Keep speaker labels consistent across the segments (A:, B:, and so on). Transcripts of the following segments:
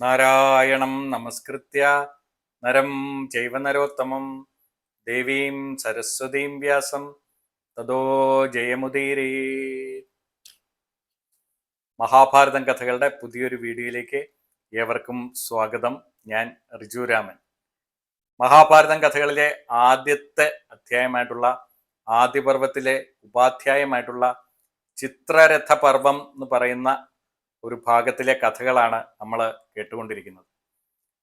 A: നാരായണം നമസ്കൃത്യ. നരം ചൈവ നരോത്തമം. ദേവീം സരസ്വതീം വ്യാസം. തതോ ജയമുദീരേ. മഹാഭാരതം കഥകളുടെ പുതിയൊരു വീഡിയോയിലേക്ക് ഏവർക്കും സ്വാഗതം. ഞാൻ റിജു രാമൻ. മഹാഭാരതം കഥകളിലെ ആദ്യത്തെ അധ്യായമായിട്ടുള്ള ആദിപർവത്തിലെ ഉപാധ്യായമായിട്ടുള്ള ചിത്രരഥ പർവം എന്ന് പറയുന്ന ഒരു ഭാഗത്തിലെ കഥകളാണ് നമ്മൾ കേട്ടുകൊണ്ടിരിക്കുന്നത്.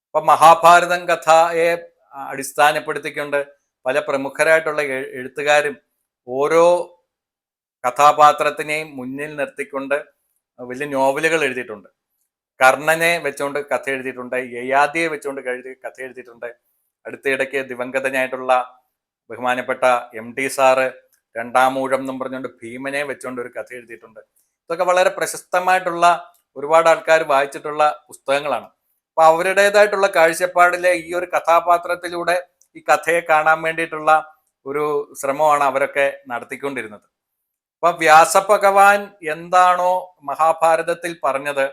A: അപ്പൊ മഹാഭാരതം കഥയെ അടിസ്ഥാനപ്പെടുത്തിക്കൊണ്ട് പല പ്രമുഖരായിട്ടുള്ള എഴുത്തുകാരും ഓരോ കഥാപാത്രത്തിനെയും മുന്നിൽ നിർത്തിക്കൊണ്ട് വലിയ നോവലുകൾ എഴുതിയിട്ടുണ്ട്. കർണനെ വെച്ചുകൊണ്ട് കഥ എഴുതിയിട്ടുണ്ട് യയാദിയെ വെച്ചുകൊണ്ട് എഴുതി കഥ എഴുതിയിട്ടുണ്ട്. അടുത്തിടയ്ക്ക് ദിവംഗതനായിട്ടുള്ള ബഹുമാനപ്പെട്ട എം ടി സാറ് രണ്ടാമൂഴം എന്നും പറഞ്ഞുകൊണ്ട് ഭീമനെ വെച്ചുകൊണ്ട് ഒരു കഥ എഴുതിയിട്ടുണ്ട്. ഇതൊക്കെ വളരെ പ്രശസ്തമായിട്ടുള്ള ഒരുപാട് ആൾക്കാർ വായിച്ചിട്ടുള്ള പുസ്തകങ്ങളാണ്. അപ്പൊ അവരുടേതായിട്ടുള്ള കാഴ്ചപ്പാടിലെ ഈ ഒരു കഥാപാത്രത്തിലൂടെ ഈ കഥയെ കാണാൻ വേണ്ടിയിട്ടുള്ള ഒരു ശ്രമമാണ് അവരൊക്കെ നടത്തിക്കൊണ്ടിരുന്നത്. അപ്പൊ വ്യാസഭഗവാൻ എന്താണോ മഹാഭാരതത്തിൽ പറഞ്ഞത്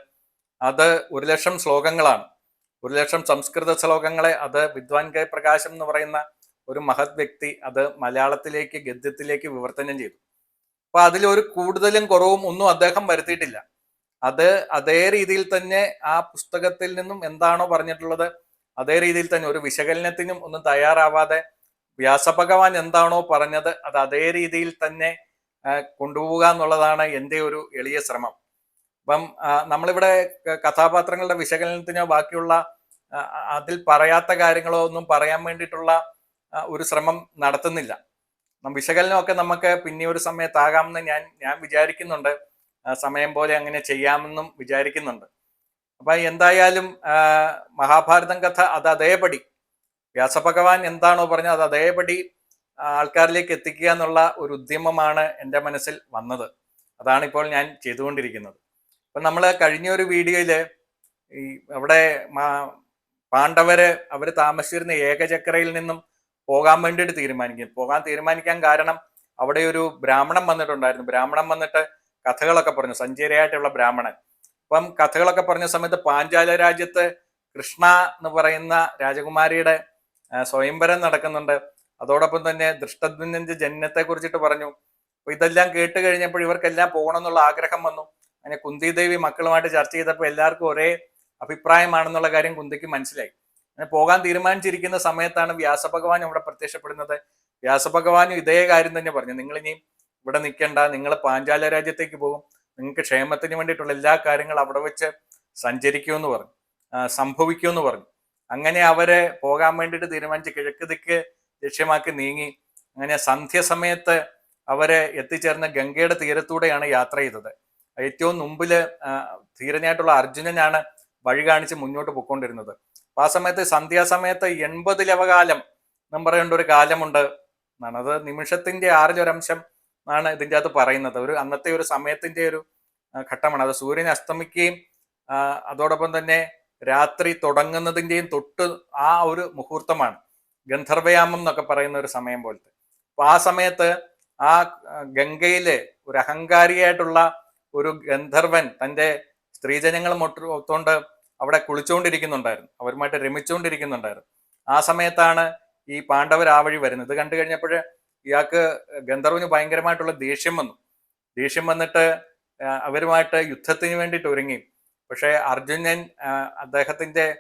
A: അത് ഒരു ലക്ഷം ശ്ലോകങ്ങളാണ്. ഒരു ലക്ഷം സംസ്കൃത ശ്ലോകങ്ങളെ അത് വിദ്വാൻ കെ പ്രകാശം എന്ന് പറയുന്ന ഒരു മഹത് വ്യക്തി അത് മലയാളത്തിലേക്ക് ഗദ്യത്തിലേക്ക് വിവർത്തനം ചെയ്തു. അപ്പൊ അതിലൊരു കൂടുതലും കുറവും ഒന്നും അദ്ദേഹം വരുത്തിയിട്ടില്ല. അത് അതേ രീതിയിൽ തന്നെ ആ പുസ്തകത്തിൽ നിന്നും എന്താണോ പറഞ്ഞിട്ടുള്ളത് അതേ രീതിയിൽ തന്നെ ഒരു വിശകലനത്തിനും ഒന്നും തയ്യാറാവാതെ വ്യാസഭഗവാൻ എന്താണോ പറഞ്ഞത് അത് അതേ രീതിയിൽ തന്നെ കൊണ്ടുപോവുക എന്നുള്ളതാണ് എന്റെ ഒരു എളിയ ശ്രമം. അപ്പം നമ്മളിവിടെ കഥാപാത്രങ്ങളുടെ വിശകലനത്തിനോ ബാക്കിയുള്ള അതിൽ പറയാത്ത കാര്യങ്ങളോ ഒന്നും പറയാൻ വേണ്ടിയിട്ടുള്ള ഒരു ശ്രമം നടത്തുന്നില്ല. വിശകലനമൊക്കെ നമുക്ക് പിന്നെ ഒരു സമയത്താകാമെന്ന് ഞാൻ ഞാൻ വിചാരിക്കുന്നുണ്ട്. സമയം പോലെ അങ്ങനെ ചെയ്യാമെന്നും വിചാരിക്കുന്നുണ്ട്. അപ്പൊ എന്തായാലും മഹാഭാരതം കഥ അത് അതേപടി. വ്യാസഭഗവാൻ എന്താണോ പറഞ്ഞത് അത് അതേപടി ആൾക്കാരിലേക്ക് എത്തിക്കുക എന്നുള്ള ഒരു ഉദ്യമമാണ് എന്റെ മനസ്സിൽ വന്നത്. അതാണ് ഇപ്പോൾ ഞാൻ ചെയ്തുകൊണ്ടിരിക്കുന്നത്. അപ്പൊ നമ്മൾ കഴിഞ്ഞ ഒരു വീഡിയോയിൽ ഈ അവിടെ പാണ്ഡവര് അവർ താമസിച്ചിരുന്ന ഏകചക്രയിൽ നിന്നും പോകാൻ വേണ്ടിയിട്ട് തീരുമാനിക്കും. പോകാൻ തീരുമാനിക്കാൻ കാരണം അവിടെ ഒരു ബ്രാഹ്മണൻ വന്നിട്ടുണ്ടായിരുന്നു. ബ്രാഹ്മണൻ വന്നിട്ട് കഥകളൊക്കെ പറഞ്ഞു. സഞ്ചേരിയായിട്ടുള്ള ബ്രാഹ്മണൻ. അപ്പം കഥകളൊക്കെ പറഞ്ഞ സമയത്ത് പാഞ്ചാല രാജ്യത്ത് കൃഷ്ണ എന്ന് പറയുന്ന രാജകുമാരിയുടെ സ്വയംവരം നടക്കുന്നുണ്ട്. അതോടൊപ്പം തന്നെ ദൃഷ്ടദ്വിന്റെ ജനനത്തെ കുറിച്ചിട്ട് പറഞ്ഞു. അപ്പൊ ഇതെല്ലാം കേട്ട് കഴിഞ്ഞപ്പോൾ ഇവർക്കെല്ലാം പോകണം എന്നുള്ള ആഗ്രഹം വന്നു. അങ്ങനെ കുന്തി ദേവി മക്കളുമായിട്ട് ചർച്ച ചെയ്തപ്പോൾ എല്ലാവർക്കും ഒരേ അഭിപ്രായമാണെന്നുള്ള കാര്യം കുന്തിക്ക് മനസ്സിലായി. അങ്ങനെ പോകാൻ തീരുമാനിച്ചിരിക്കുന്ന സമയത്താണ് വ്യാസഭഗവാൻ ഇവിടെ പ്രത്യക്ഷപ്പെടുന്നത്. വ്യാസഭഗവാനും ഇതേ കാര്യം തന്നെ പറഞ്ഞു. നിങ്ങൾ ഇനി ഇവിടെ നിൽക്കണ്ട നിങ്ങൾ പാഞ്ചാല രാജ്യത്തേക്ക് പോകും. നിങ്ങൾക്ക് ക്ഷേമത്തിന് വേണ്ടിയിട്ടുള്ള എല്ലാ കാര്യങ്ങളും അവിടെ വെച്ച് സഞ്ചരിക്കുമെന്ന് പറഞ്ഞു. സംഭവിക്കുമെന്ന് പറഞ്ഞു. അങ്ങനെ അവരെ പോകാൻ വേണ്ടിയിട്ട് തീരുമാനിച്ച് കിഴക്ക് ദിക്ക് ലക്ഷ്യമാക്കി നീങ്ങി. അങ്ങനെ സന്ധ്യ സന്ധ്യസമയത്ത് അവരെ എത്തിച്ചേർന്ന ഗംഗയുടെ തീരത്തൂടെയാണ് യാത്ര ചെയ്തത്. ഏറ്റവും മുമ്പിൽ ആ, ധീരനായിട്ടുള്ള അർജുനനാണ് വഴി കാണിച്ച് മുന്നോട്ട് പൊയ്ക്കൊണ്ടിരുന്നത്. ആ സമയത്ത് സന്ധ്യാസമയത്ത് എൺപത് ലവകാലം എന്നും പറയേണ്ട ഒരു കാലമുണ്ട്. എന്നാണ്. അത് നിമിഷത്തിന്റെ ആറിലൊരംശം എന്നാണ് ഇതിന്റെ അകത്ത് പറയുന്നത്. ഒരു അന്നത്തെ ഒരു സമയത്തിന്റെ ഒരു ഘട്ടമാണ്. അത് സൂര്യൻ അസ്തമിക്കുകയും അതോടൊപ്പം തന്നെ രാത്രി തുടങ്ങുന്നതിന്റെയും തൊട്ട് ആ ഒരു മുഹൂർത്തമാണ്. ഗന്ധർവയാമം എന്നൊക്കെ പറയുന്ന ഒരു സമയം പോലത്തെ. അപ്പൊ ആ സമയത്ത് ആ ഗംഗയിലെ ഒരു അഹങ്കാരിയായിട്ടുള്ള ഒരു ഗന്ധർവൻ തന്റെ സ്ത്രീജനങ്ങൾ മൊട്ട് ഒത്തോണ്ട് അവിടെ കുളിച്ചുകൊണ്ടിരിക്കുന്നുണ്ടായിരുന്നു. അവരുമായിട്ട് രമിച്ചുകൊണ്ടിരിക്കുന്നുണ്ടായിരുന്നു. ആ സമയത്താണ് ഈ പാണ്ഡവർ ആ വഴി വരുന്നത്. ഇത് കണ്ടു കഴിഞ്ഞപ്പോൾ ഇയാൾക്ക് ഗന്ധർവിന് ഭയങ്കരമായിട്ടുള്ള ദേഷ്യം വന്നു. ദേഷ്യം വന്നിട്ട് അവരുമായിട്ട് യുദ്ധത്തിന് വേണ്ടിയിട്ട് ഒരുങ്ങി. പക്ഷേ അർജുനൻ അദ്ദേഹത്തിന്റെ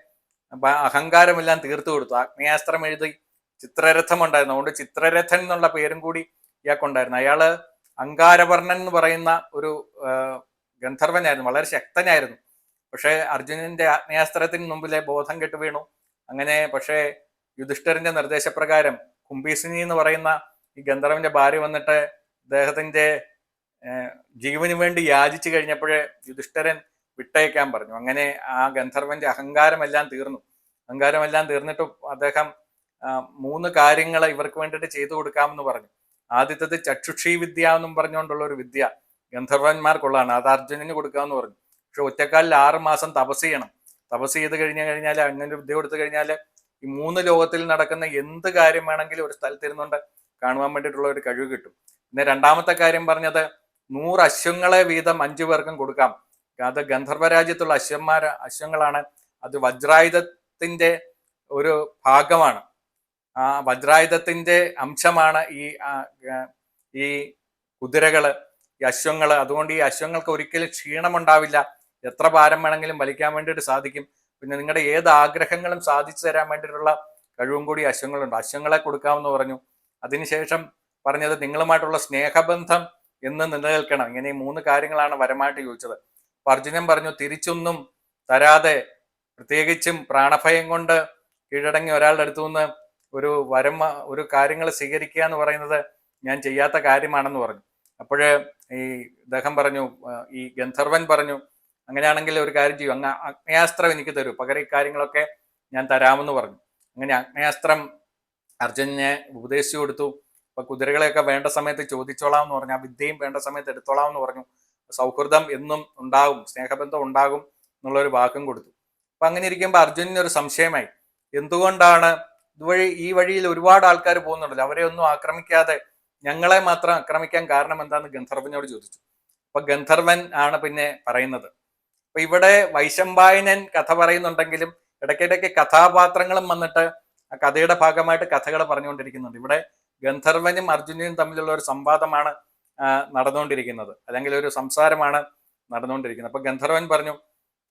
A: അഹങ്കാരമെല്ലാം തീർത്തു കൊടുത്തു. ആഗ്നേയാസ്ത്രം എഴുതി ചിത്രരഥം ഉണ്ടായിരുന്നു. അതുകൊണ്ട് ചിത്രരഥൻ എന്നുള്ള പേരും കൂടി ഇയാൾക്കുണ്ടായിരുന്നു. അയാൾ അങ്കാരവർണൻ എന്ന് പറയുന്ന ഒരു ഗന്ധർവനായിരുന്നു. വളരെ ശക്തനായിരുന്നു. പക്ഷേ അർജുനന്റെ ആഗ്നേയാസ്ത്രത്തിന് മുമ്പിലെ ബോധം കെട്ടു വീണു അങ്ങനെ പക്ഷേ യുധിഷ്ഠിരന്റെ നിർദ്ദേശപ്രകാരം കുംഭീസിനി എന്ന് പറയുന്ന ഈ ഗന്ധർവന്റെ ഭാര്യ വന്നിട്ട് അദ്ദേഹത്തിന്റെ ജീവന് വേണ്ടി യാചിച്ചു കഴിഞ്ഞപ്പോഴേ യുധിഷ്ഠരൻ വിട്ടയക്കാൻ പറഞ്ഞു. അങ്ങനെ ആ ഗന്ധർവന്റെ അഹങ്കാരമെല്ലാം തീർന്നു. അഹങ്കാരമെല്ലാം തീർന്നിട്ട് അദ്ദേഹം മൂന്ന് കാര്യങ്ങൾ ഇവർക്ക് വേണ്ടിയിട്ട് ചെയ്തു കൊടുക്കാമെന്ന് പറഞ്ഞു. ആദ്യത്തത് ചക്ഷുഷി വിദ്യ എന്നും പറഞ്ഞുകൊണ്ടുള്ള ഒരു വിദ്യ. ഗന്ധർവന്മാർക്കുള്ളതാണ്. അത് അർജുനന് കൊടുക്കാമെന്ന് പറഞ്ഞു. പക്ഷെ ഒറ്റക്കാലിൽ ആറ് മാസം തപസ് ചെയ്യണം. തപസ് ചെയ്ത് കഴിഞ്ഞു കഴിഞ്ഞാൽ അങ്ങനെ വിദ്യ കൊടുത്തു കഴിഞ്ഞാൽ ഈ മൂന്ന് ലോകത്തിൽ നടക്കുന്ന എന്ത് കാര്യം വേണമെങ്കിലും ഒരു സ്ഥലത്തിരുന്നുകൊണ്ട് കാണുവാൻ വേണ്ടിയിട്ടുള്ള ഒരു കഴിവ് കിട്ടും. പിന്നെ രണ്ടാമത്തെ കാര്യം പറഞ്ഞത് നൂറ് അശ്വങ്ങളെ വീതം അഞ്ചു പേർക്കും കൊടുക്കാം. അത് ഗന്ധർവരാജ്യത്തുള്ള അശ്വന്മാർ അശ്വങ്ങളാണ്. അത് വജ്രായുധത്തിന്റെ ഒരു ഭാഗമാണ്. ആ വജ്രായുധത്തിന്റെ അംശമാണ് ഈ ഈ കുതിരകൾ ഈ അശ്വങ്ങൾ. അതുകൊണ്ട് ഈ അശ്വങ്ങൾക്ക് ഒരിക്കലും ക്ഷീണമുണ്ടാവില്ല. എത്ര ഭാരം വേണമെങ്കിലും വലിക്കാൻ വേണ്ടിയിട്ട് സാധിക്കും. പിന്നെ നിങ്ങളുടെ ഏത് ആഗ്രഹങ്ങളും സാധിച്ചു തരാൻ വേണ്ടിയിട്ടുള്ള കഴിവും കൂടി അശ്വങ്ങളുണ്ട്. അശ്വങ്ങളെ കൊടുക്കാമെന്ന് പറഞ്ഞു. അതിനുശേഷം പറഞ്ഞത് നിങ്ങളുമായിട്ടുള്ള സ്നേഹബന്ധം എന്ന് നിലനിൽക്കണം. ഇങ്ങനെ ഈ മൂന്ന് കാര്യങ്ങളാണ് വരമായിട്ട് ചോദിച്ചത്. അപ്പൊ അർജുനൻ പറഞ്ഞു തിരിച്ചൊന്നും തരാതെ പ്രത്യേകിച്ചും പ്രാണഭയം കൊണ്ട് കീഴടങ്ങി ഒരാളുടെ അടുത്തു നിന്ന് ഒരു വരം ഒരു കാര്യങ്ങൾ സ്വീകരിക്കുക എന്ന് പറയുന്നത് ഞാൻ ചെയ്യാത്ത കാര്യമാണെന്ന് പറഞ്ഞു. അപ്പോഴ് ഈ ഇദ്ദേഹം പറഞ്ഞു ഈ ഗന്ധർവൻ പറഞ്ഞു അങ്ങനെയാണെങ്കിൽ ഒരു കാര്യം ചെയ്യും. അങ്ങ് അഗ്നയാസ്ത്രം എനിക്ക് തരൂ. പകരം ഇക്കാര്യങ്ങളൊക്കെ ഞാൻ തരാമെന്ന് പറഞ്ഞു. അങ്ങനെ അഗ്നയാസ്ത്രം അർജുനനെ ഉപദേശിച്ചു കൊടുത്തു. അപ്പൊ കുതിരകളെയൊക്കെ വേണ്ട സമയത്ത് ചോദിച്ചോളാം എന്ന് പറഞ്ഞു. ആ വിദ്യയും വേണ്ട സമയത്ത് എടുത്തോളാം എന്ന് പറഞ്ഞു. സൗഹൃദം എന്നും ഉണ്ടാകും സ്നേഹബന്ധം ഉണ്ടാകും എന്നുള്ളൊരു വാക്കും കൊടുത്തു. അപ്പൊ അങ്ങനെ ഇരിക്കുമ്പോൾ അർജുനന് ഒരു സംശയമായി. എന്തുകൊണ്ടാണ് ഇതുവഴി ഈ വഴിയിൽ ഒരുപാട് ആൾക്കാർ പോകുന്നുണ്ടല്ലോ? അവരെ ഒന്നും ആക്രമിക്കാതെ ഞങ്ങളെ മാത്രം ആക്രമിക്കാൻ കാരണം എന്താന്ന് ഗന്ധർവനോട് ചോദിച്ചു. അപ്പൊ ഗന്ധർവൻ ആണ് പിന്നെ പറയുന്നത്. അപ്പൊ ഇവിടെ വൈശമ്പായനൻ കഥ പറയുന്നുണ്ടെങ്കിലും ഇടയ്ക്കിടയ്ക്ക് കഥാപാത്രങ്ങളും വന്നിട്ട് ആ കഥയുടെ ഭാഗമായിട്ട് കഥകൾ പറഞ്ഞുകൊണ്ടിരിക്കുന്നുണ്ട്. ഇവിടെ ഗന്ധർവനും അർജുനനും തമ്മിലുള്ള ഒരു സംവാദമാണ് നടന്നുകൊണ്ടിരിക്കുന്നത്. അല്ലെങ്കിൽ ഒരു സംസാരമാണ് നടന്നുകൊണ്ടിരിക്കുന്നത്. അപ്പൊ ഗന്ധർവൻ പറഞ്ഞു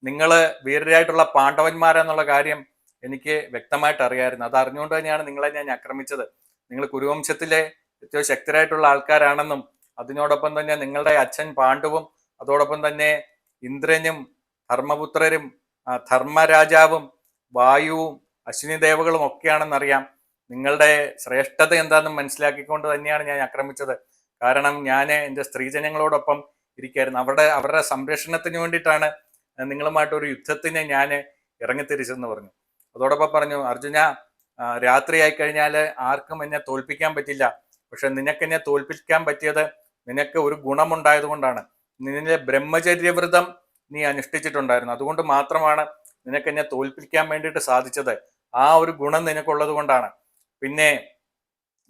A: നിങ്ങൾ വീരരായിട്ടുള്ള പാണ്ഡവന്മാരെന്നുള്ള കാര്യം എനിക്ക് വ്യക്തമായിട്ട് അറിയായിരുന്നു. അത് അറിഞ്ഞുകൊണ്ട് തന്നെയാണ് നിങ്ങളെ ഞാൻ ആക്രമിച്ചത്. നിങ്ങൾ കുരുവംശത്തിലെ ഏറ്റവും ശക്തരായിട്ടുള്ള ആൾക്കാരാണെന്നും അതിനോടൊപ്പം തന്നെ നിങ്ങളുടെ അച്ഛൻ പാണ്ഡുവും അതോടൊപ്പം തന്നെ ഇന്ദ്രനും ധർമ്മപുത്രരും ധർമ്മരാജാവും വായുവും അശ്വിനി ദേവകളും ഒക്കെയാണെന്നറിയാം. നിങ്ങളുടെ ശ്രേഷ്ഠത എന്താണെന്ന് മനസ്സിലാക്കിക്കൊണ്ട് തന്നെയാണ് ഞാൻ ആക്രമിച്ചത്. കാരണം ഞാൻ എന്റെ സ്ത്രീജനങ്ങളോടൊപ്പം ഇരിക്കായിരുന്നു. അവരുടെ അവരുടെ സംരക്ഷണത്തിന് വേണ്ടിയിട്ടാണ് നിങ്ങളുമായിട്ട് ഒരു യുദ്ധത്തിന് ഞാൻ ഇറങ്ങിത്തിരിച്ചെന്ന് പറഞ്ഞു. അതോടൊപ്പം പറഞ്ഞു അർജുന രാത്രിയായി കഴിഞ്ഞാൽ ആർക്കും എന്നെ തോൽപ്പിക്കാൻ പറ്റില്ല. പക്ഷെ നിനക്ക് എന്നെ തോൽപ്പിക്കാൻ പറ്റിയത് നിനക്ക് ഒരു ഗുണമുണ്ടായത് കൊണ്ടാണ്. നിന്റെ ബ്രഹ്മചര്യവ്രതം നീ അനുഷ്ഠിച്ചിട്ടുണ്ടായിരുന്നു. അതുകൊണ്ട് മാത്രമാണ് നിനക്ക് എന്നെ തോൽപ്പിക്കാൻ വേണ്ടിയിട്ട് സാധിച്ചത്. ആ ഒരു ഗുണം നിനക്കുള്ളത് കൊണ്ടാണ്. പിന്നെ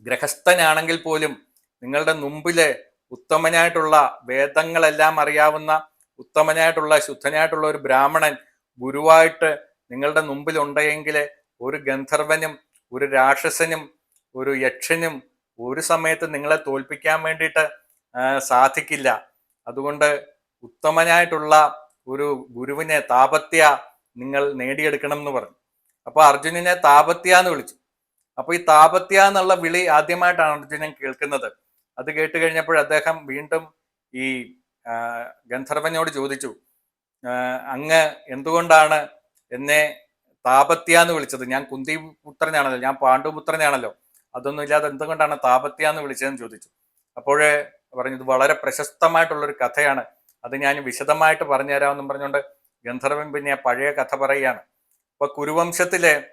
A: ഗ്രഹസ്ഥനാണെങ്കിൽ പോലും നിങ്ങളുടെ മുമ്പിൽ ഉത്തമനായിട്ടുള്ള വേദങ്ങളെല്ലാം അറിയാവുന്ന ഉത്തമനായിട്ടുള്ള ശുദ്ധനായിട്ടുള്ള ഒരു ബ്രാഹ്മണൻ ഗുരുവായിട്ട് നിങ്ങളുടെ മുമ്പിൽ ഉണ്ടെങ്കിൽ ഒരു ഗന്ധർവനും ഒരു രാക്ഷസനും ഒരു യക്ഷനും ഒരു സമയത്ത് നിങ്ങളെ തോൽപ്പിക്കാൻ വേണ്ടിയിട്ട് സാധിക്കില്ല. അതുകൊണ്ട് ഉത്തമനായിട്ടുള്ള ഒരു ഗുരുവിനെ താപത്യ നിങ്ങൾ നേടിയെടുക്കണം എന്ന് പറഞ്ഞു. അപ്പൊ അർജുനനെ താപത്യ എന്ന് വിളിച്ചു. അപ്പൊ ഈ താപത്യ എന്നുള്ള വിളി ആദ്യമായിട്ടാണ് അർജുനൻ കേൾക്കുന്നത്. അത് കേട്ട് കഴിഞ്ഞപ്പോൾ അദ്ദേഹം വീണ്ടും ഈ ഗന്ധർവനോട് ചോദിച്ചു അങ്ങ് എന്തുകൊണ്ടാണ് എന്നെ താപത്യ എന്ന് വിളിച്ചത്? ഞാൻ കുന്തി പുത്രനാണല്ലോ ഞാൻ പാണ്ഡുപുത്രനാണല്ലോ അതൊന്നും ഇല്ലാതെ എന്തുകൊണ്ടാണ് താപത്യ എന്ന് വിളിച്ചതെന്ന് ചോദിച്ചു. അപ്പോഴേ പറഞ്ഞു ഇത് വളരെ പ്രശസ്തമായിട്ടുള്ളൊരു കഥയാണ്. അത് ഞാൻ വിശദമായിട്ട് പറഞ്ഞുതരാമെന്നും പറഞ്ഞുകൊണ്ട് ഗന്ധർവൻ പിന്നെ പഴയ കഥ പറയുകയാണ്. അപ്പൊ കുരുവംശത്തിലെ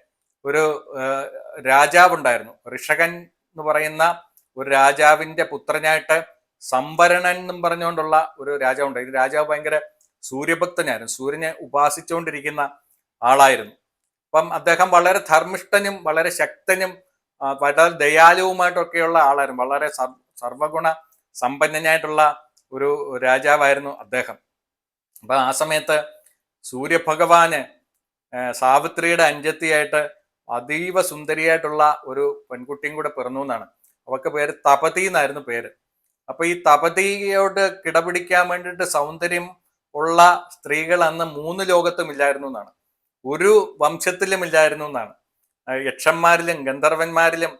A: ഒരു രാജാവ് രാജാവുണ്ടായിരുന്നു. ഋഷകൻ എന്ന് പറയുന്ന ഒരു രാജാവിന്റെ പുത്രനായിട്ട് സംവരണൻ എന്നും പറഞ്ഞുകൊണ്ടുള്ള ഒരു രാജാവുണ്ട്. ഈ രാജാവ് ഭയങ്കര സൂര്യഭക്തനായിരുന്നു. സൂര്യനെ ഉപാസിച്ചുകൊണ്ടിരിക്കുന്ന ആളായിരുന്നു. അപ്പം അദ്ദേഹം വളരെ ധർമ്മിഷ്ഠനും വളരെ ശക്തനും വളരെ ദയാലുവുമായിട്ടൊക്കെയുള്ള ആളായിരുന്നു. വളരെ സർ- സർവഗുണ സമ്പന്നനായിട്ടുള്ള ഒരു രാജാവായിരുന്നു അദ്ദേഹം. അപ്പൊ ആ സമയത്ത് സൂര്യഭഗവാന് സാവിത്രിയുടെ അഞ്ചത്തിയായിട്ട് അതീവ സുന്ദരിയായിട്ടുള്ള ഒരു പെൺകുട്ടിയും കൂടെ പിറന്നു എന്നാണ്. അവക്ക് പേര് തപതി എന്നായിരുന്നു പേര്. അപ്പൊ ഈ തപതിയോട് കിടപിടിക്കാൻ വേണ്ടിയിട്ട് സൗന്ദര്യം ഉള്ള സ്ത്രീകൾ അന്ന് മൂന്ന് ലോകത്തും ഇല്ലായിരുന്നു എന്നാണ്. ഒരു വംശത്തിലും ഇല്ലായിരുന്നു എന്നാണ്. യക്ഷന്മാരിലും ഗന്ധർവന്മാരിലും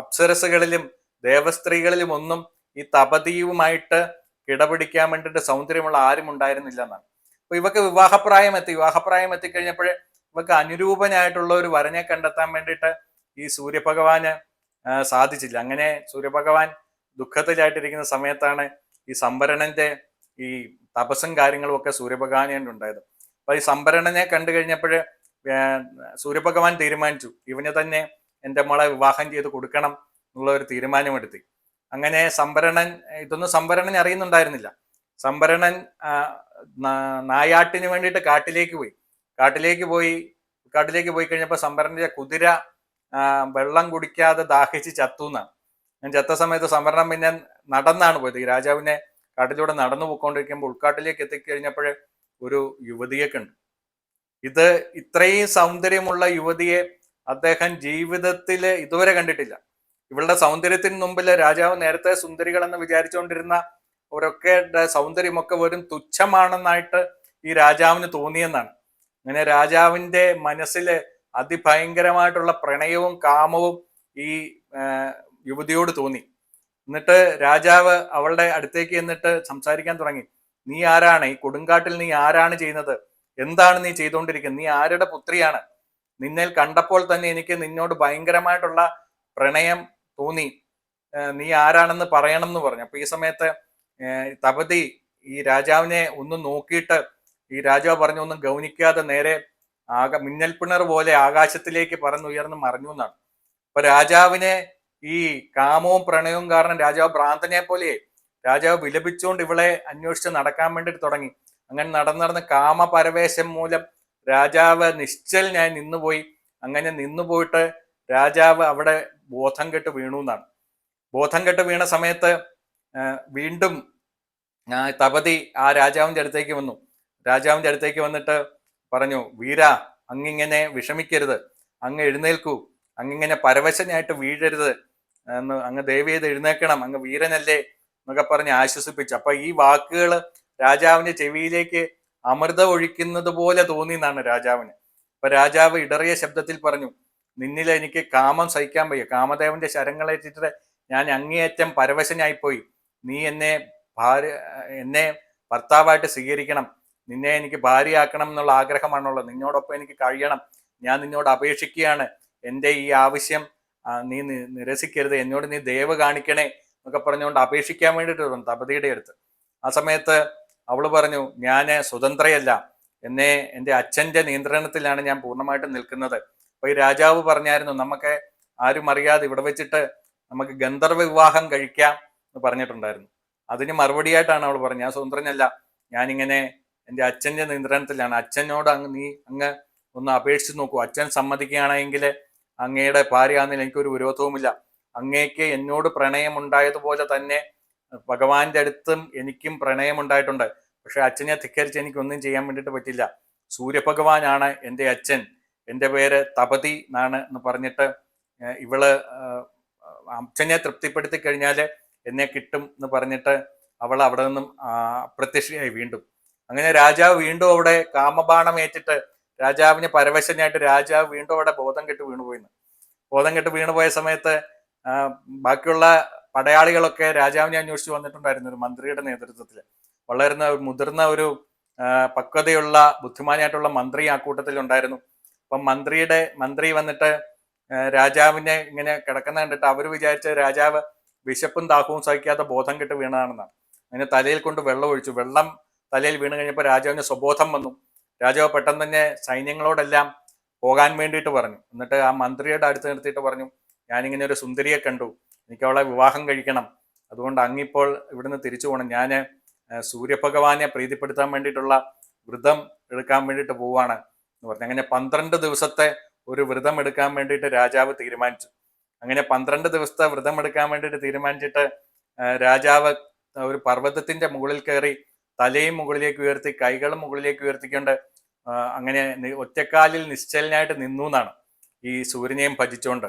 A: അപ്സരസുകളിലും ദേവസ്ത്രീകളിലും ഒന്നും ഈ തപതിയുമായിട്ട് കിടപിടിക്കാൻ വേണ്ടിയിട്ട് സൗന്ദര്യമുള്ള ആരും ഉണ്ടായിരുന്നില്ല എന്നാണ്. അപ്പൊ ഇവക്ക് വിവാഹപ്രായം എത്തി. വിവാഹപ്രായം എത്തിക്കഴിഞ്ഞപ്പോഴേ ഇവക്ക് അനുരൂപനായിട്ടുള്ള ഒരു വരനെ കണ്ടെത്താൻ വേണ്ടിയിട്ട് ഈ സൂര്യഭഗവാന് സാധിച്ചില്ല. അങ്ങനെ സൂര്യഭഗവാൻ ദുഃഖത്തിലായിട്ടിരിക്കുന്ന സമയത്താണ് ഈ സംഭരണന്റെ ഈ തപസ്സും കാര്യങ്ങളും ഒക്കെ സൂര്യഭഗവാനെ ഉണ്ടായത് അപ്പൊ ഈ സംഭരണനെ കണ്ടു കഴിഞ്ഞപ്പോൾ സൂര്യഭഗവാൻ തീരുമാനിച്ചു. ഇവന് തന്നെ എന്റെ മോളെ വിവാഹം ചെയ്ത് കൊടുക്കണം എന്നുള്ള ഒരു തീരുമാനമെടുത്തി. അങ്ങനെ സംഭരണൻ ഇതൊന്നും സംഭരണൻ അറിയുന്നുണ്ടായിരുന്നില്ല. സംഭരണൻ നായാട്ടിന് വേണ്ടിയിട്ട് കാട്ടിലേക്ക് പോയി. കാട്ടിലേക്ക് പോയി കാട്ടിലേക്ക് പോയി കഴിഞ്ഞപ്പോൾ സംഭരണന്റെ കുതിര വെള്ളം കുടിക്കാതെ ദാഹിച്ച് ചത്തു എന്നാണ് ഞാൻ ചത്ത സമയത്ത് സംവരണം പിന്നെ നടന്നാണ് പോയത്. ഈ രാജാവിനെ കാട്ടിലൂടെ നടന്നു പോയിക്കൊണ്ടിരിക്കുമ്പോൾ ഉൾക്കാട്ടിലേക്ക് എത്തിക്കഴിഞ്ഞപ്പോൾ ഒരു യുവതിയെ കണ്ടു ഇത് ഇത്രയും സൗന്ദര്യമുള്ള യുവതിയെ അദ്ദേഹം ജീവിതത്തിൽ ഇതുവരെ കണ്ടിട്ടില്ല. ഇവളുടെ സൗന്ദര്യത്തിന് മുമ്പിൽ രാജാവ് നേരത്തെ സുന്ദരികളെന്ന് വിചാരിച്ചുകൊണ്ടിരുന്ന അവരൊക്കെ സൗന്ദര്യമൊക്കെ വെറും തുച്ഛമാണെന്നായിട്ട് ഈ രാജാവിന് തോന്നിയെന്നാണ്. അങ്ങനെ രാജാവിന്റെ മനസ്സിൽ അതിഭയങ്കരമായിട്ടുള്ള പ്രണയവും കാമവും ഈ യുവതിയോട് തോന്നി. എന്നിട്ട് രാജാവ് അവളുടെ അടുത്തേക്ക് എന്നിട്ട് സംസാരിക്കാൻ തുടങ്ങി. നീ ആരാണ്? ഈ കൊടുങ്കാട്ടിൽ നീ ആരാണ് ചെയ്യുന്നത്? എന്താണ് നീ ചെയ്തുകൊണ്ടിരിക്കുന്നത് നീ ആരുടെ പുത്രിയാണ്? നിന്നെ കണ്ടപ്പോൾ തന്നെ എനിക്ക് നിന്നോട് ഭയങ്കരമായിട്ടുള്ള പ്രണയം തോന്നി. നീ ആരാണെന്ന് പറയണം എന്ന് പറഞ്ഞു. അപ്പൊ ഈ സമയത്ത് തപതി ഈ രാജാവിനെ ഒന്നും നോക്കിയിട്ട് ഈ രാജാവ് പറഞ്ഞു ഒന്നും ഗൗനിക്കാതെ നേരെ ആക മിന്നൽപ്പിണർ പോലെ ആകാശത്തിലേക്ക് പറന്നുയർന്ന് മറിഞ്ഞു എന്നാണ്. അപ്പൊ രാജാവിനെ ഈ കാമവും പ്രണയവും കാരണം രാജാവ് ഭ്രാന്തനെ പോലെ രാജാവ് വിലപിച്ചുകൊണ്ട് ഇവളെ അന്വേഷിച്ച് നടക്കാൻ വേണ്ടിട്ട് തുടങ്ങി. അങ്ങനെ നടന്ന് നടന്ന് കാമപരവേശം മൂലം രാജാവ് ഞാൻ നിന്നുപോയി. അങ്ങനെ നിന്നുപോയിട്ട് രാജാവ് അവിടെ ബോധം കെട്ട് വീണു എന്നാണ്. ബോധം കെട്ട് വീണ സമയത്ത് വീണ്ടും തപതി ആ രാജാവിന്റെ അടുത്തേക്ക് വന്നു. രാജാവിന്റെ അടുത്തേക്ക് വന്നിട്ട് പറഞ്ഞു വീര അങ്ങിങ്ങനെ വിഷമിക്കരുത്. അങ്ങ് എഴുന്നേൽക്കൂ. അങ്ങിങ്ങനെ പരവശനായിട്ട് വീഴരുത്. എന്ന് അങ്ങ് ദയവ് ചെയ്ത് എഴുന്നേക്കണം അങ്ങ് വീരനല്ലേ എന്നൊക്കെ പറഞ്ഞ് ആശ്വസിപ്പിച്ചു. അപ്പൊ ഈ വാക്കുകൾ രാജാവിന്റെ ചെവിയിലേക്ക് അമൃത ഒഴിക്കുന്നത് പോലെ തോന്നി എന്നാണ് രാജാവിന്. അപ്പൊ രാജാവ് ഇടറിയ ശബ്ദത്തിൽ പറഞ്ഞു നിന്നിൽ എനിക്ക് കാമം സഹിക്കാൻ വയ്യ. കാമദേവന്റെ ശരങ്ങളേറ്റിട്ട് ഞാൻ അങ്ങേയറ്റം പരവശനായിപ്പോയി. നീ എന്നെ ഭാര്യ എന്നെ ഭർത്താവായിട്ട് സ്വീകരിക്കണം. നിന്നെ എനിക്ക് ഭാര്യയാക്കണം എന്നുള്ള ആഗ്രഹമാണുള്ളത്. നിന്നോടൊപ്പം എനിക്ക് കഴിയണം. ഞാൻ നിന്നോട് അപേക്ഷിക്കുകയാണ്. എന്റെ ഈ ആവശ്യം നീ നിരസിക്കരുത്. എന്നോട് നീ ദയവ് കാണിക്കണേ എന്നൊക്കെ പറഞ്ഞുകൊണ്ട് അപേക്ഷിക്കാൻ വേണ്ടിയിട്ട് വന്നു തപതിയുടെ അടുത്ത്. ആ സമയത്ത് അവൾ പറഞ്ഞു ഞാൻ സ്വതന്ത്രയല്ല. എന്നെ എന്റെ അച്ഛന്റെ നിയന്ത്രണത്തിലാണ് ഞാൻ പൂർണമായിട്ടും നിൽക്കുന്നത്. അപ്പൊ ഈ രാജാവ് പറഞ്ഞായിരുന്നു നമുക്ക് ആരും അറിയാതെ ഇവിടെ വെച്ചിട്ട് നമുക്ക് ഗന്ധർവ വിവാഹം കഴിക്കാം എന്ന് പറഞ്ഞിട്ടുണ്ടായിരുന്നു. അതിന് മറുപടിയായിട്ടാണ് അവൾ പറഞ്ഞത്. ഞാൻ സ്വതന്ത്രനല്ല. ഞാനിങ്ങനെ എന്റെ അച്ഛന്റെ നിയന്ത്രണത്തിലാണ്. അച്ഛനോട് അങ്ങ് നീ അങ്ങ് ഒന്ന് അപേക്ഷിച്ച് നോക്കൂ. അച്ഛൻ സമ്മതിക്കുകയാണെങ്കിൽ അങ്ങയുടെ ഭാര്യയാണെന്നില്ല. എനിക്കൊരു വിരോധവുമില്ല. അങ്ങേക്ക് എന്നോട് പ്രണയം ഉണ്ടായതുപോലെ തന്നെ ഭഗവാന്റെ അടുത്തും എനിക്കും പ്രണയം ഉണ്ടായിട്ടുണ്ട് പക്ഷെ അച്ഛനെ ധിക്കരിച്ച് എനിക്കൊന്നും ചെയ്യാൻ വേണ്ടിയിട്ട് പറ്റില്ല. സൂര്യഭഗവാനാണ് എന്റെ അച്ഛൻ. എന്റെ പേര് തപതി എന്നാണ് എന്ന് പറഞ്ഞിട്ട് ഇവൾ അച്ഛനെ തൃപ്തിപ്പെടുത്തി കഴിഞ്ഞാൽ എന്നെ കിട്ടും എന്ന് പറഞ്ഞിട്ട് അവൾ അവിടെ നിന്നും അപ്രത്യക്ഷയായി വീണ്ടും. അങ്ങനെ രാജാവ് വീണ്ടും അവിടെ കാമബാണം ഏറ്റിട്ട് രാജാവിന് പരവശനായിട്ട് രാജാവ് വീണ്ടും അവിടെ ബോധം കെട്ട് വീണുപോയിന്ന്. ബോധം കെട്ട് വീണുപോയ സമയത്ത് ബാക്കിയുള്ള പടയാളികളൊക്കെ രാജാവിനെ അന്വേഷിച്ച് വന്നിട്ടുണ്ടായിരുന്നു ഒരു മന്ത്രിയുടെ നേതൃത്വത്തിൽ വളരുന്ന മുതിർന്ന ഒരു പക്വതയുള്ള ബുദ്ധിമാനായിട്ടുള്ള മന്ത്രി ആ കൂട്ടത്തിൽ ഉണ്ടായിരുന്നു അപ്പം മന്ത്രിയുടെ മന്ത്രി വന്നിട്ട് രാജാവിനെ ഇങ്ങനെ കിടക്കുന്ന കണ്ടിട്ട് അവർ വിചാരിച്ച രാജാവ് വിശപ്പും ദാഹവും സഹിക്കാത്ത ബോധം കെട്ട് വീണതാണെന്നാണ്. അതിനെ തലയിൽ കൊണ്ട് വെള്ളം ഒഴിച്ചു വെള്ളം തലയിൽ വീണ് കഴിഞ്ഞപ്പോൾ രാജാവിന് സ്വബോധം വന്നു. രാജാവ് പെട്ടെന്ന് തന്നെ സൈന്യങ്ങളോടെല്ലാം പോകാൻ വേണ്ടിയിട്ട് പറഞ്ഞു. എന്നിട്ട് ആ മന്ത്രിയുടെ അടുത്ത് നിർത്തിയിട്ട് പറഞ്ഞു ഞാനിങ്ങനെ ഒരു സുന്ദരിയെ കണ്ടു. എനിക്ക് അവളെ വിവാഹം കഴിക്കണം. അതുകൊണ്ട് അങ്ങിപ്പോൾ ഇവിടുന്ന് തിരിച്ചു പോകണം ഞാൻ സൂര്യഭഗവാനെ പ്രീതിപ്പെടുത്താൻ വേണ്ടിയിട്ടുള്ള വ്രതം എടുക്കാൻ വേണ്ടിയിട്ട് പോവാണ് എന്ന് പറഞ്ഞു. അങ്ങനെ പന്ത്രണ്ട് ദിവസത്തെ ഒരു വ്രതം എടുക്കാൻ വേണ്ടിയിട്ട് രാജാവ് തീരുമാനിച്ചു. അങ്ങനെ പന്ത്രണ്ട് ദിവസത്തെ വ്രതം എടുക്കാൻ വേണ്ടിയിട്ട് തീരുമാനിച്ചിട്ട് രാജാവ് ഒരു പർവതത്തിന്റെ മുകളിൽ കയറി തലയും മുകളിലേക്ക് ഉയർത്തി കൈകളും മുകളിലേക്ക് ഉയർത്തിക്കൊണ്ട് അങ്ങനെ ഒറ്റക്കാലിൽ നിശ്ചലനായിട്ട് നിന്നു എന്നാണ് ഈ സൂര്യനെയും ഭജിച്ചുകൊണ്ട്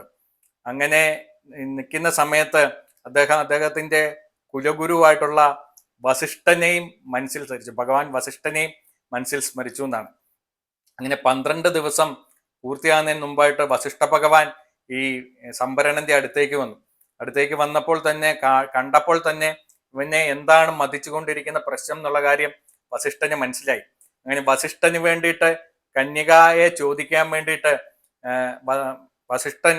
A: അങ്ങനെ നിൽക്കുന്ന സമയത്ത് അദ്ദേഹം അദ്ദേഹത്തിന്റെ കുലഗുരുവായിട്ടുള്ള വസിഷ്ഠനെയും മനസ്സിൽ സ്മരിച്ചു. ഭഗവാൻ വസിഷ്ഠനെയും മനസ്സിൽ സ്മരിച്ചു എന്നാണ്. അങ്ങനെ പന്ത്രണ്ട് ദിവസം പൂർത്തിയാകുന്നതിന് മുമ്പായിട്ട് വസിഷ്ഠ ഭഗവാൻ ഈ സംഭരണന്റെ അടുത്തേക്ക് വന്നു. അടുത്തേക്ക് വന്നപ്പോൾ തന്നെ കണ്ടപ്പോൾ തന്നെ ഇവനെ എന്താണ് മതിച്ചുകൊണ്ടിരിക്കുന്ന പ്രശ്നം എന്നുള്ള കാര്യം വസിഷ്ഠന് മനസ്സിലായി. അങ്ങനെ വസിഷ്ഠന് വേണ്ടിയിട്ട് കന്യകയെ ചോദിക്കാൻ വേണ്ടിയിട്ട് വസിഷ്ഠൻ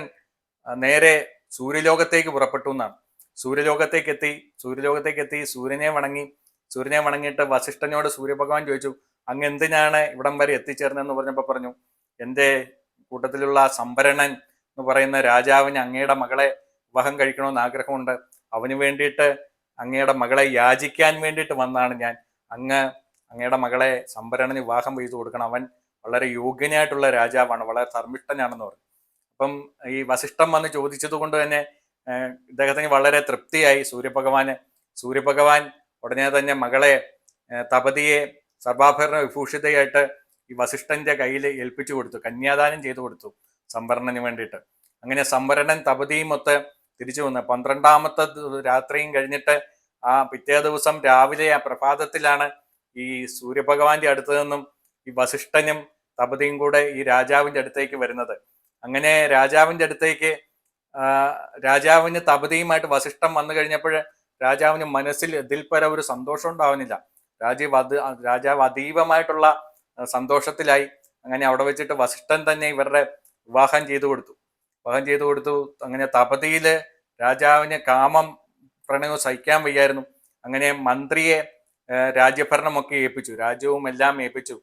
A: നേരെ സൂര്യലോകത്തേക്ക് പുറപ്പെട്ടു എന്നാണ്. സൂര്യലോകത്തേക്ക് എത്തി സൂര്യലോകത്തേക്ക് എത്തി സൂര്യനെ വണങ്ങി സൂര്യനെ വണങ്ങിയിട്ട് വസിഷ്ഠനോട് സൂര്യഭഗവാൻ ചോദിച്ചു അങ്ങ് എന്തിനാണ് ഇവിടം വരെ എത്തിച്ചേർന്നെന്ന് പറഞ്ഞപ്പോൾ പറഞ്ഞു എന്റെ കൂട്ടത്തിലുള്ള സംഭരണൻ എന്ന് പറയുന്ന രാജാവിന് അങ്ങയുടെ മകളെ വിവാഹം കഴിക്കണമെന്ന് ആഗ്രഹമുണ്ട്. അവന് വേണ്ടിയിട്ട് അങ്ങയുടെ മകളെ യാചിക്കാൻ വേണ്ടിയിട്ട് വന്നാണ് ഞാൻ. അങ്ങ് അങ്ങയുടെ മകളെ സംഭരണന് വിവാഹം ചെയ്തു കൊടുക്കണം. അവൻ വളരെ യോഗ്യനായിട്ടുള്ള രാജാവാണ് വളരെ ധർമ്മിഷ്ഠനാണെന്ന് പറഞ്ഞു. അപ്പം ഈ വസിഷ്ഠം വന്ന് ചോദിച്ചത് കൊണ്ട് തന്നെ ഇദ്ദേഹത്തിന് വളരെ തൃപ്തിയായി. സൂര്യഭഗവാന് സൂര്യഭഗവാൻ ഉടനെ തന്നെ മകളെ തപതിയെ സർവാഭരണ വിഭൂഷിതയായിട്ട് ഈ വസിഷ്ഠന്റെ കയ്യിൽ ഏൽപ്പിച്ചു കൊടുത്തു കന്യാദാനം ചെയ്തു കൊടുത്തു. സംവരണന് വേണ്ടിയിട്ട്. അങ്ങനെ സംവരണൻ തപതിയും ഒത്ത് തിരിച്ചു വന്ന്. പന്ത്രണ്ടാമത്തെ രാത്രിയും കഴിഞ്ഞിട്ട് ആ പിറ്റേ ദിവസം രാവിലെ ആ പ്രഭാതത്തിലാണ് ഈ സൂര്യഭഗവാന്റെ അടുത്ത് നിന്നും ഈ വസിഷ്ഠനും തപതിയും കൂടെ ഈ രാജാവിന്റെ അടുത്തേക്ക് വരുന്നത്. അങ്ങനെ രാജാവിന്റെ അടുത്തേക്ക് രാജാവിന് തപതിയുമായിട്ട് വസിഷ്ഠം വന്നു കഴിഞ്ഞപ്പോൾ രാജാവിന് മനസ്സിൽ ദിൽപര ഒരു സന്തോഷം ഉണ്ടാവുന്നില്ല. രാജീവ് അത് രാജാവ് അതീവമായിട്ടുള്ള സന്തോഷത്തിലായി. അങ്ങനെ അവിടെ വെച്ചിട്ട് വസിഷ്ഠൻ തന്നെ ഇവരുടെ വിവാഹം ചെയ്തു കൊടുത്തു. വിവാഹം ചെയ്തു കൊടുത്തു. അങ്ങനെ തപതിയിൽ രാജാവിന് കാമം പ്രണയവും സഹിക്കാൻ വയ്യായിരുന്നു. അങ്ങനെ മന്ത്രിയെ രാജ്യഭരണമൊക്കെ ഏൽപ്പിച്ചു. രാജ്യവും എല്ലാം ഏൽപ്പിച്ചു.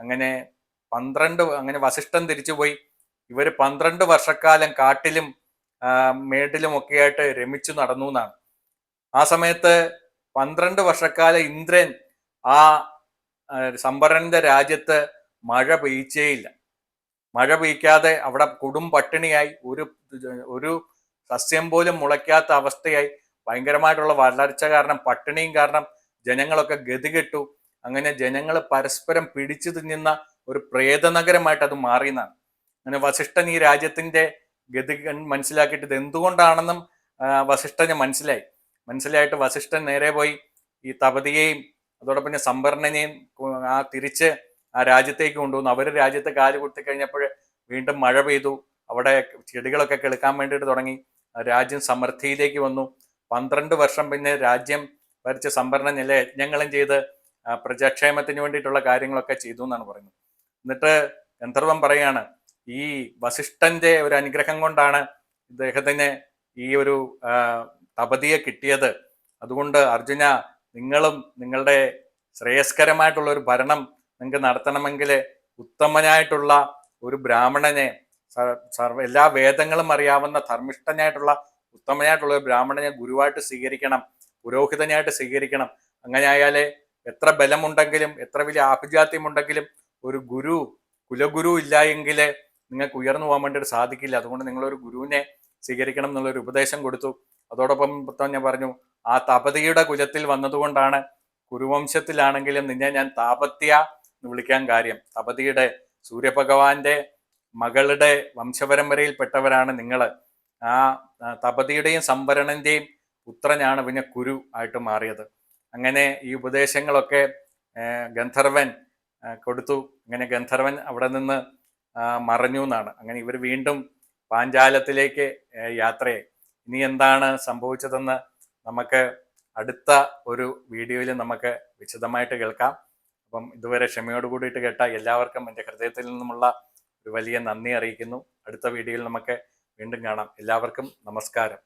A: അങ്ങനെ പന്ത്രണ്ട് അങ്ങനെ വസിഷ്ഠൻ തിരിച്ചുപോയി. ഇവർ പന്ത്രണ്ട് വർഷക്കാലം കാട്ടിലും മേട്ടിലും ഒക്കെ ആയിട്ട് രമിച്ചു നടന്നു എന്നാണ്. ആ സമയത്ത് പന്ത്രണ്ട് വർഷക്കാലം ഇന്ദ്രൻ ആ, സംഭരണന്റെ രാജ്യത്ത് മഴ പെയ്ച്ചേയില്ല മഴ പെയ്ക്കാതെ അവിടെ കൊടും പട്ടിണിയായി. ഒരു ഒരു സസ്യം പോലും മുളയ്ക്കാത്ത അവസ്ഥയായി. ഭയങ്കരമായിട്ടുള്ള വരൾച്ച കാരണം പട്ടിണിയും കാരണം ജനങ്ങളൊക്കെ ഗതികെട്ടു. അങ്ങനെ ജനങ്ങൾ പരസ്പരം പിടിച്ചു തിന്നുന്ന ഒരു പ്രേതനഗരമായിട്ട് അത് മാറിയെന്നാണ് അങ്ങനെ വസിഷ്ഠൻ ഈ രാജ്യത്തിന്റെ ഗതി മനസ്സിലാക്കിയിട്ട് ഇത് എന്തുകൊണ്ടാണെന്നും വസിഷ്ഠന് മനസ്സിലായി. മനസ്സിലായിട്ട് വസിഷ്ഠൻ നേരെ പോയി ഈ തപതിയെയും അതോടൊപ്പം സംഭരണനെയും ആ തിരിച്ച് ആ രാജ്യത്തേക്ക് കൊണ്ടുവന്നു. അവർ രാജ്യത്ത് കാൽ കൊടുത്തു കഴിഞ്ഞപ്പോൾ വീണ്ടും മഴ പെയ്തു. അവിടെ ചെടികളൊക്കെ കിളുക്കാൻ വേണ്ടിയിട്ട് തുടങ്ങി. രാജ്യം സമൃദ്ധിയിലേക്ക് വന്നു. പന്ത്രണ്ട് വർഷം പിന്നെ രാജ്യം ഭരിച്ച സംഭരണ നില യജ്ഞങ്ങളും ചെയ്ത് പ്രജാക്ഷേമത്തിന് വേണ്ടിയിട്ടുള്ള കാര്യങ്ങളൊക്കെ ചെയ്തു എന്നാണ് പറയുന്നത്. എന്നിട്ട് ഗന്ധർവം പറയാണ് ഈ വസിഷ്ഠന്റെ ഒരു അനുഗ്രഹം കൊണ്ടാണ് ഇദ്ദേഹത്തിന് ഈ ഒരു തപതിയെ കിട്ടിയത്. അതുകൊണ്ട് അർജുന നിങ്ങളും നിങ്ങളുടെ ശ്രേയസ്കരമായിട്ടുള്ള ഒരു ഭരണം നിങ്ങൾക്ക് നടത്തണമെങ്കിൽ ഉത്തമനായിട്ടുള്ള ഒരു ബ്രാഹ്മണനെ സർവ എല്ലാ വേദങ്ങളും അറിയാവുന്ന ധർമ്മിഷ്ഠനായിട്ടുള്ള ഉത്തമനായിട്ടുള്ള ഒരു ബ്രാഹ്മണനെ ഗുരുവായിട്ട് സ്വീകരിക്കണം പുരോഹിതനായിട്ട് സ്വീകരിക്കണം. അങ്ങനെ ആയാലേ എത്ര ബലമുണ്ടെങ്കിലും എത്ര വലിയ ആഭിജാത്യമുണ്ടെങ്കിലും ഒരു ഗുരു കുലഗുരു ഇല്ല എങ്കിൽ നിങ്ങൾക്ക് ഉയർന്നു പോകാൻ വേണ്ടിയിട്ട് സാധിക്കില്ല. അതുകൊണ്ട് നിങ്ങളൊരു ഗുരുവിനെ സ്വീകരിക്കണം എന്നുള്ളൊരു ഉപദേശം കൊടുത്തു. അതോടൊപ്പം ഞാൻ പറഞ്ഞു ആ തപതിയുടെ കുലത്തിൽ വന്നതുകൊണ്ടാണ് കുരുവംശത്തിലാണെങ്കിലും നിന്നെ ഞാൻ താപത്യ വിളിക്കാൻ കാര്യം. തപതിയുടെ സൂര്യഭഗവാന്റെ മകളുടെ വംശപരമ്പരയിൽപ്പെട്ടവരാണ് നിങ്ങൾ ആ തപതിയുടെയും സംവരണന്റെയും പുത്രനാണ് പിന്നെ കുരു ആയിട്ട് മാറിയത്. അങ്ങനെ ഈ ഉപദേശങ്ങളൊക്കെ ഗന്ധർവൻ കൊടുത്തു. അങ്ങനെ ഗന്ധർവൻ അവിടെ നിന്ന് മറഞ്ഞു എന്നാണ്. അങ്ങനെ ഇവർ വീണ്ടും പാഞ്ചാലത്തിലേക്ക് യാത്രയെ ഇനി എന്താണ് സംഭവിച്ചതെന്ന് നമുക്ക് അടുത്ത ഒരു വീഡിയോയിൽ നമുക്ക് വിശദമായിട്ട് കേൾക്കാം. അപ്പം ഇതുവരെ ക്ഷമയോട് കൂടിയിട്ട് കേട്ട എല്ലാവർക്കും എന്റെ ഹൃദയത്തിൽ നിന്നുമുള്ള ഒരു വലിയ നന്ദി അറിയിക്കുന്നു. അടുത്ത വീഡിയോയിൽ നമുക്ക് വീണ്ടും കാണാം. എല്ലാവർക്കും നമസ്കാരം.